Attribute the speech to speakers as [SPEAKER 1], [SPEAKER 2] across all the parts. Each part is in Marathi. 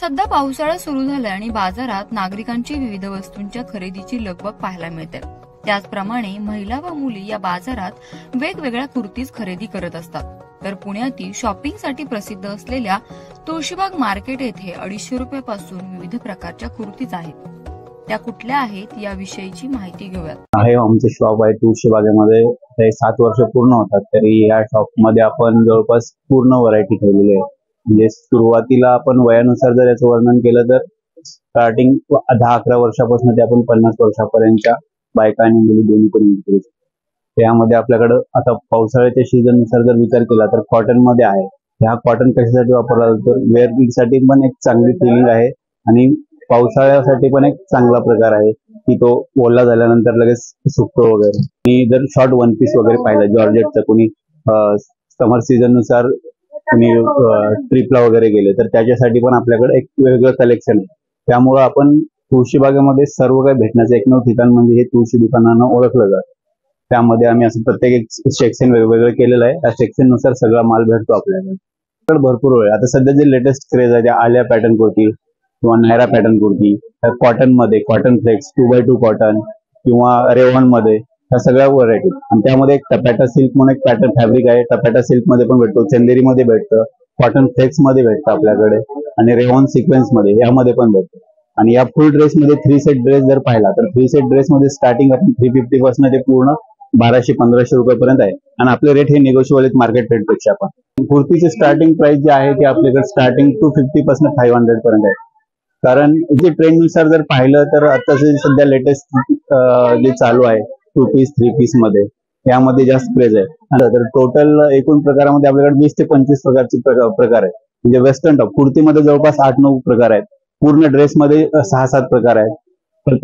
[SPEAKER 1] सध्या पावसाळा सुरू झालाय आणि बाजारात नागरिकांची विविध वस्तूंच्या खरेदीची लगबग पाहायला मिळते. त्याचप्रमाणे महिला व मुली या बाजारात वेगवेगळ्या कुर्तीज खरेदी करत असतात. तर पुण्यातील शॉपिंगसाठी प्रसिद्ध असलेल्या तुळशीबाग मार्केट येथे अडीचशे रुपयापासून विविध प्रकारच्या कुर्तीज आहेत. त्या कुठल्या आहेत याविषयीची माहिती घेऊयात.
[SPEAKER 2] आहे आमचं शॉप आहे तुळशीबागेमध्ये. ते सात वर्ष पूर्ण होतात. तरी या शॉपमध्ये आपण जवळपास पूर्ण व्हरायटी ठेवलेली आहे. म्हणजे सुरुवातीला आपण वयानुसार जर याचं वर्णन केलं तर स्टार्टिंग दहा अकरा वर्षापासून ते आपण पन्नास वर्षापर्यंतच्या बायका आणि मुली दोन्ही करून करू शकतो. त्यामध्ये आपल्याकडं आता पावसाळ्याच्या सीझननुसार जर विचार केला तर कॉटनमध्ये आहे. ह्या कॉटन कशासाठी वापरला जातो? वेअरसाठी पण एक चांगली फिलिंग आहे आणि पावसाळ्यासाठी पण एक चांगला प्रकार आहे की तो ओला झाल्यानंतर लगेच सुकतो वगैरे. आणि जर शॉर्ट वन पीस वगैरे पाहिलं जॉर्जेटचा कोणी समर सीझननुसार तुम्ही ट्रिपला वगैरे गेले. तर त्याच्यासाठी पण आपल्याकडे एक वेगळं कलेक्शन आहे. त्यामुळं आपण तुळशी बागेमध्ये सर्व काही भेटण्याचं एकमेव ठिकाण म्हणजे हे तुळशी दुकानानं ओळखलं जातं. त्यामध्ये आम्ही असं प्रत्येक एक सेक्शन वेगवेगळं केलेलं आहे. त्या सेक्शननुसार सगळा माल भेटतो आपल्याकडे. तर भरपूर वेळ. आता सध्या जे लेटेस्ट क्रेज आहे त्या आल्या पॅटर्न कुर्ती किंवा नायरा पॅटर्न कुर्ती कॉटनमध्ये cotton flex two by two cotton किंवा रेवॉनमध्ये ह्या सगळ्या व्हरायटी आणि त्यामध्ये एक टपॅटा सिल्क म्हणून एक पॅटर्न फॅब्रिक आहे. टपॅटा सिल्कमध्ये पण भेटतो. चंदेरी मध्ये भेटतं. कॉटन फ्लेक्समध्ये भेटतं आपल्याकडे. आणि रेवॉन सिक्वेन्समध्ये यामध्ये पण भेटतं. आणि या फुल ड्रेस मध्ये थ्री सेट ड्रेस जर पाहिला तर थ्री सेट ड्रेस मध्ये स्टार्टिंग आपण थ्री फिफ्टी पासून ते पूर्ण बाराशे पंधराशे रुपयापर्यंत आहे. आणि आपले रेट हे निगोशिएबल आहेत मार्केट रेटपेक्षा पण. कुर्तीची स्टार्टिंग प्राइस जी आहे ती आपल्याकडे स्टार्टिंग टू फिफ्टी पासून फाईव्ह हंड्रेड पर्यंत आहे. कारण जे ट्रेंडनुसार जर पाहिलं तर आता सध्या लेटेस्ट जे चालू आहे टू पीस थ्री पीसमध्ये. यामध्ये जास्त क्रेज आहे. तर टोटल एकूण प्रकारामध्ये आपल्याकडे वीस ते पंचवीस प्रकारचे प्रकार आहेत. म्हणजे वेस्टर्न टॉप कुर्तीमध्ये जवळपास आठ नऊ प्रकार आहेत. पूर्ण ड्रेसमध्ये सहा सात प्रकार आहेत.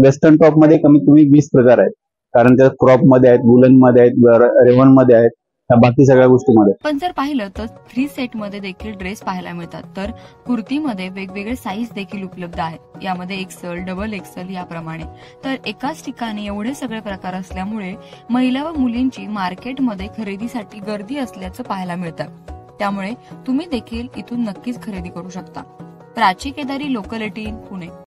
[SPEAKER 2] वेस्टर्न टॉपमध्ये कमीत कमी वीस प्रकार आहेत. कारण त्या क्रॉपमध्ये आहेत वुलनमध्ये आहेत रेवनमध्ये आहेत. बाकी सगळ्या गोष्टीमध्ये.
[SPEAKER 1] पण जर पाहिलं तर थ्री सेटमध्ये देखील ड्रेस पाहायला मिळतात. तर कुर्तीमध्ये वेगवेगळे साईज देखील उपलब्ध आहेत. यामध्ये एक्सल डबल एक्सल याप्रमाणे. तर एकाच ठिकाणी एवढे सगळे प्रकार असल्यामुळे महिला व मुलींची मार्केटमध्ये खरेदीसाठी गर्दी असल्याचं पाहायला मिळतं. त्यामुळे तुम्ही देखील इथून नक्कीच खरेदी करू शकता. Prachi Kedari local eighteen Pune.